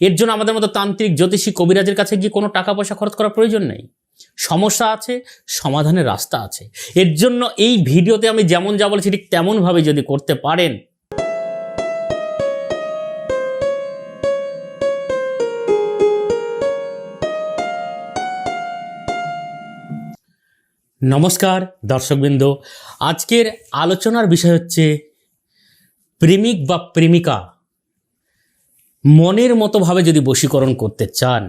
এর জন্য আমাদের মতো তান্ত্রিক, জ্যোতিষী, কবিরাজের কাছে গিয়ে কোনো টাকা পয়সা খরচ করার প্রয়োজন নেই। সমস্যা আছে, সমাধানের রাস্তা আছে। এর জন্য এই ভিডিওতে আমি যেমন যা বলেছি, ঠিক তেমনভাবে যদি করতে পারেন। নমস্কার, দর্শকবৃন্দ। আজকের আলোচনার বিষয় হচ্ছে প্রেমিক বা প্রেমিকা। মনের মতোভাবে যদি বশীকরণ করতে চান,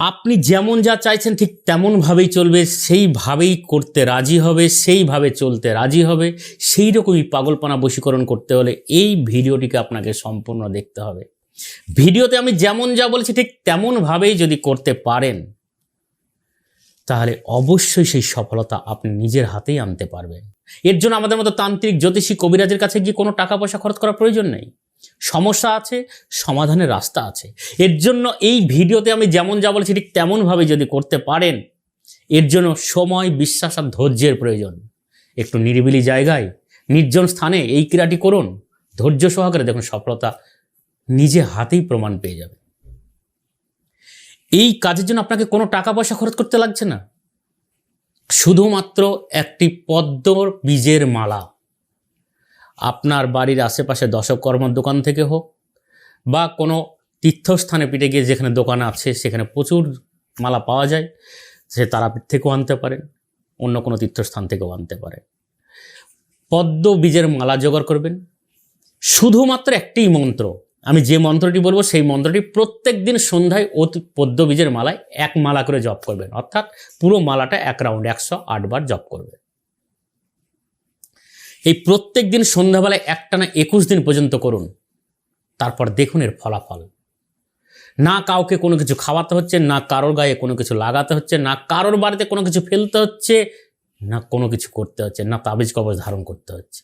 আপনি যেমন যা চাইছেন ঠিক তেমনভাবেই চলবে সেইভাবেই করতে রাজি হবে সেইভাবে চলতে রাজি হবে, সেই রকমই পাগলপানা বশীকরণ করতে হলে এই ভিডিওটিকে আপনাকে সম্পূর্ণ দেখতে হবে। ভিডিওতে আমি যেমন যা বলেছি ঠিক তেমনভাবেই যদি করতে পারেন, তাহলে অবশ্যই সেই সফলতা আপনি নিজের হাতেই আনতে পারবেন। এর জন্য আমাদের মতো তান্ত্রিক, জ্যোতিষী, কবিরাজের কাছে গিয়ে কোনো টাকা পয়সা খরচ করার প্রয়োজন নেই। সমস্যা আছে, সমাধানের রাস্তা আছে। এর জন্য এই ভিডিওতে আমি যেমন যা বলেছি, ঠিক তেমনভাবে যদি করতে পারেন, এর জন্য সময়, বিশ্বাস আর ধৈর্যের প্রয়োজন। একটু নিরিবিলি জায়গায়, নির্জন স্থানে এই ক্রীড়াটি করুন। ধৈর্য সহকারে দেখুন, সফলতা নিজে হাতেই প্রমাণ পেয়ে যাবে। এই কাজের জন্য আপনাকে কোনো টাকা পয়সা খরচ করতে লাগছে না। শুধুমাত্র একটি পদ্মর বীজের মালা। আপনার বাড়ির আশেপাশে দশকর্মার দোকান থেকে হোক বা কোনো তীর্থস্থানে পিঠে গিয়ে যেখানে দোকান আছে, সেখানে প্রচুর মালা পাওয়া যায়, সে তারাপীঠ থেকেও আনতে পারেন অন্য কোনো তীর্থস্থান থেকেও আনতে পারেন পদ্ম বীজের মালা জোগাড় করবেন। শুধুমাত্র একটি মন্ত্র। আমি যে মন্ত্রটি বলব, সেই মন্ত্রটি প্রত্যেক দিন সন্ধ্যায় অতি পদ্ম বীজের মালায় এক মালা করে জপ করবেন। অর্থাৎ পুরো মালাটা এক রাউন্ড, একশো আটবার জপ করবেন। এই প্রত্যেক দিন সন্ধ্যাবেলায় একটানা একুশ দিন পর্যন্ত করুন। তারপর দেখুন এর ফলাফল। না কাউকে কোনো কিছু খাওয়াতে হচ্ছে, না কারোর গায়ে কোনো কিছু লাগাতে হচ্ছে, না কারোর বাড়িতে কোনো কিছু ফেলতে হচ্ছে, না কোনো কিছু করতে হচ্ছে, না তাবিজ কবজ ধারণ করতে হচ্ছে।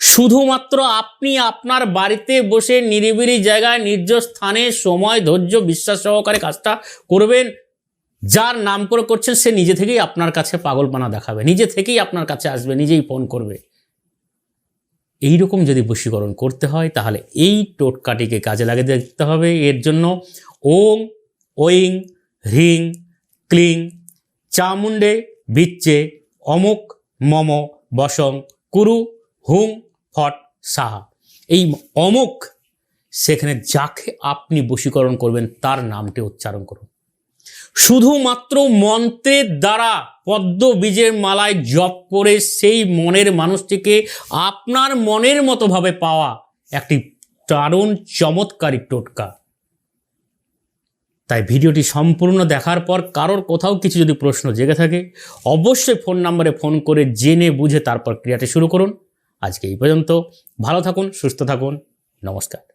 শুধুমাত্র আপনি আপনার বাড়িতে বসে নিরিবিলি জায়গায় নির্জন স্থানে সময়, ধৈর্য, বিশ্বাস সহকারে কাজটা করবেন। যার নাম করে করছেন, সে নিজে থেকেই আপনার কাছে পাগলপানা দেখাবে, নিজে থেকেই আপনার কাছে আসবে, নিজেই ফোন করবে। এই রকম যদি বশীকরণ করতে হয়, তাহলে এই টোটকাটিকে কাজে লাগিয়ে দেখতে হবে। এর জন্য ওং ওইং হ্রিং, ক্লিং, চামুণ্ডে, বিচ্চে, অমুক, মম, বসং, কুরু হুং ফট, সাহা। এই অমুক, সেখানে যাকে আপনি বশীকরণ করবেন, তার নামটি উচ্চারণ করুন। শুধুমাত্র মন্ত্রের দ্বারা পদ্ম বীজের মালায় জপ করে সেই মনের মানুষটিকে আপনার মনের মতোভাবে পাওয়া একটি দারুণ চমৎকারী টোটকা। তাই ভিডিওটি সম্পূর্ণ দেখার পর কারোর কোথাও কিছু যদি প্রশ্ন জেগে থাকে, অবশ্যই ফোন নম্বরে ফোন করে জেনে বুঝে তারপর ক্রিয়াটি শুরু করুন। আজকে এই পর্যন্ত। ভালো থাকুন, সুস্থ থাকুন। নমস্কার।